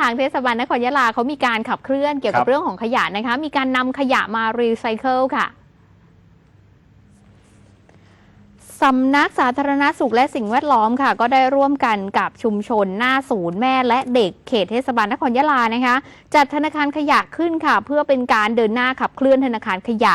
ทางเทศบาลนครยะลาเขามีการขับเคลื่อนเกี่ยวกัครับบเรื่องของขยะนะคะ มีการนำขยะมารีไซเคิลค่ะสำนักสาธารณสุขและสิ่งแวดล้อมค่ะ ก็ได้ร่วมกันกับชุมชนหน้าศูนย์แม่และเด็กเขตเทศบาลนครยะลานะคะ จัดธนาคารขยะขึ้นค่ะ เพื่อเป็นการเดินหน้าขับเคลื่อนธนาคารขยะ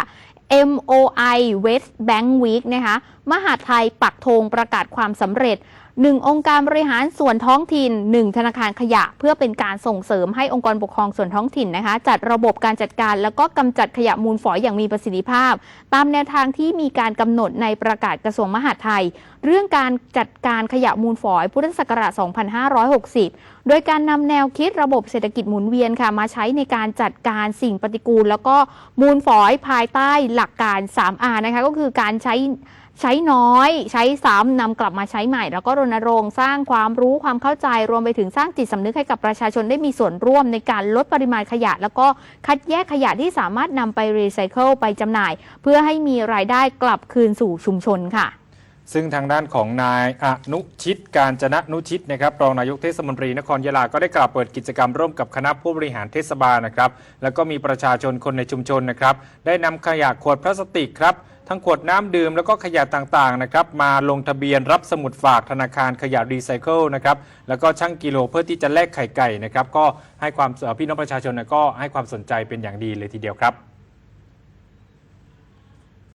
MOI West Bank Week นะคะ มหาดไทยปักธงประกาศความสำเร็จ หนึ่งองค์การบริหารส่วนท้องถิ่นหนึ่งธนาคารขยะ เพื่อเป็นการส่งเสริมให้องค์กรปกครองส่วนท้องถิ่นนะคะ จัดระบบการจัดการแล้วก็กำจัดขยะมูลฝอยอย่างมีประสิทธิภาพ ตามแนวทางที่มีการกำหนดในประกาศกระทรวงมหาดไทย เรื่องการจัดการขยะมูลฝอยพุทธศักราช 2560 โดยการนำแนวคิดระบบเศรษฐกิจหมุนเวียนค่ะมาใช้ในการจัดการสิ่งปฏิกูล แล้วก็มูลฝอยภายใต้หลักการ 3R นะคะก็คือการใช้ ใช้น้อย ใช้ซ้ำนำกลับมาใช้ใหม่ แล้วก็รณรงค์สร้างความรู้ความเข้าใจรวมไปถึงสร้างจิตสำนึกให้กับประชาชนได้มีส่วนร่วมในการลดปริมาณขยะ แล้วก็คัดแยกขยะที่สามารถนำไปรีไซเคิลไปจำหน่าย เพื่อให้มีรายได้กลับคืนสู่ชุมชนค่ะซึ่งทางด้านของนายอนุชิตการจนะนุชิตนะครับรองนายกเทศมนตรีนครยะลาก็ได้กล่าวเปิดกิจกรรมร่วมกับคณะผู้บริหารเทศบาลนะครับ แล้วก็มีประชาชนคนในชุมชนนะครับ ได้นำขยะขวดพลาสติกครับ ทั้งขวดน้ำดื่มแล้วก็ขยะต่างๆนะครับมาลงทะเบียนรับสมุดฝากธนาคารขยะรีไซเคิลนะครับแล้วก็ช่างกิโลเพื่อที่จะแลกไข่ไก่นะครับก็ให้ความพี่น้องประชาชนนะก็ให้ความสนใจเป็นอย่างดีเลยทีเดียวครับ